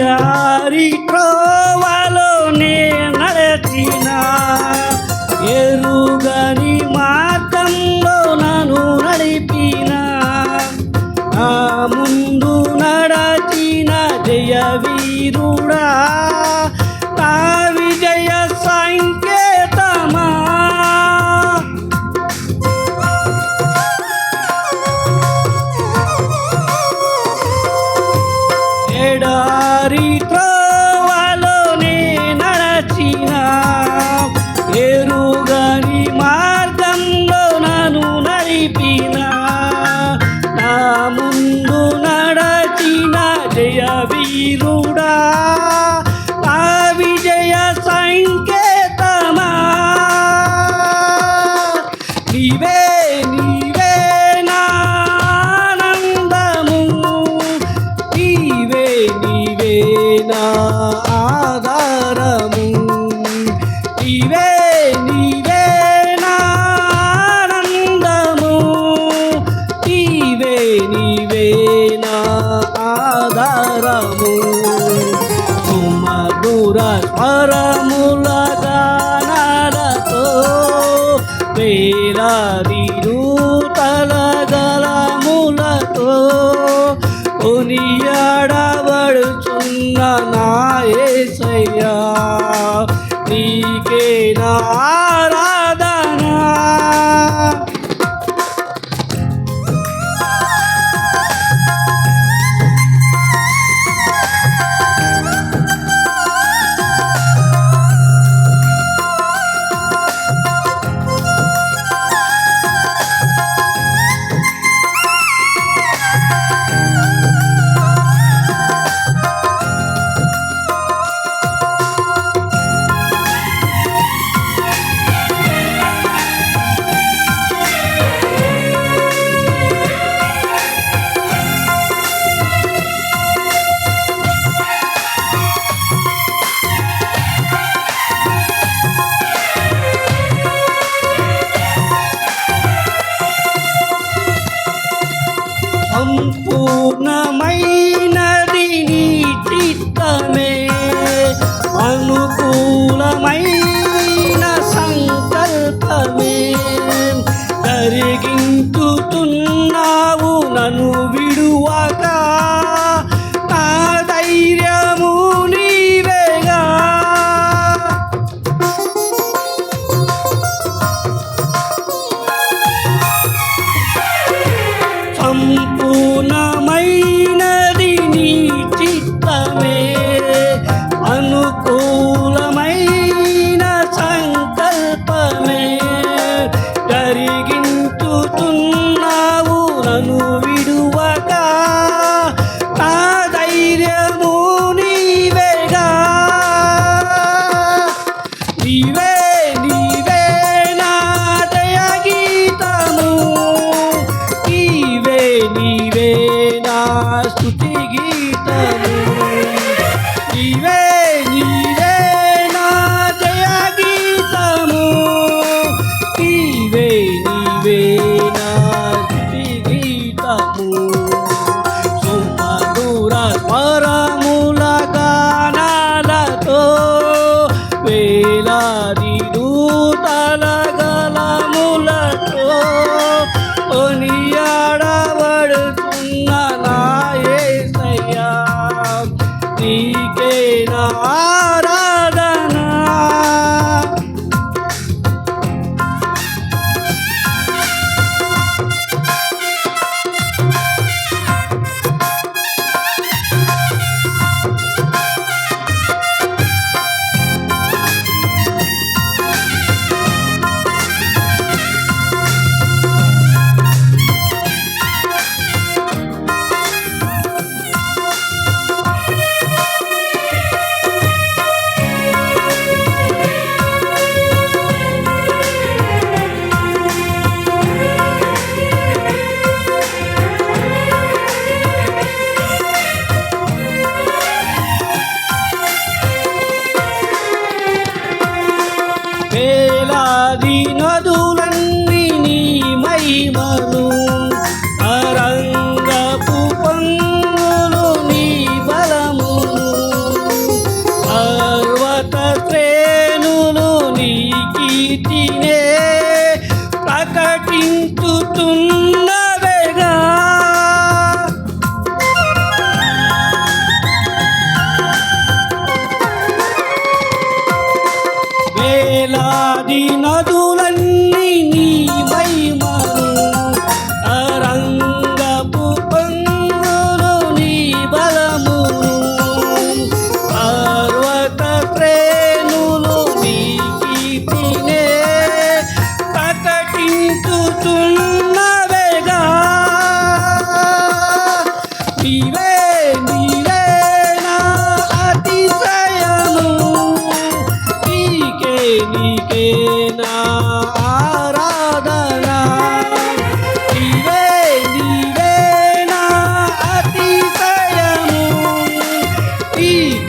ఎడారి త్రోవలోనే నడచిన ఎరుగని మార్గంలో నన్ను నడిపిన. నా ముందు నడచిన జయ వీరుడా నా విజయ సాంఖ్య వీరుడా. ఆ విజయ సంకేతమా. నీవే నీవే నానందము. నీవే నీవే మధుర స్వరములగనడతో వేలాది దూతల గలములతో కొనియాడబడుచున్న నాయసయ్యా నీకే నారా মদিনা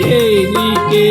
के लिखे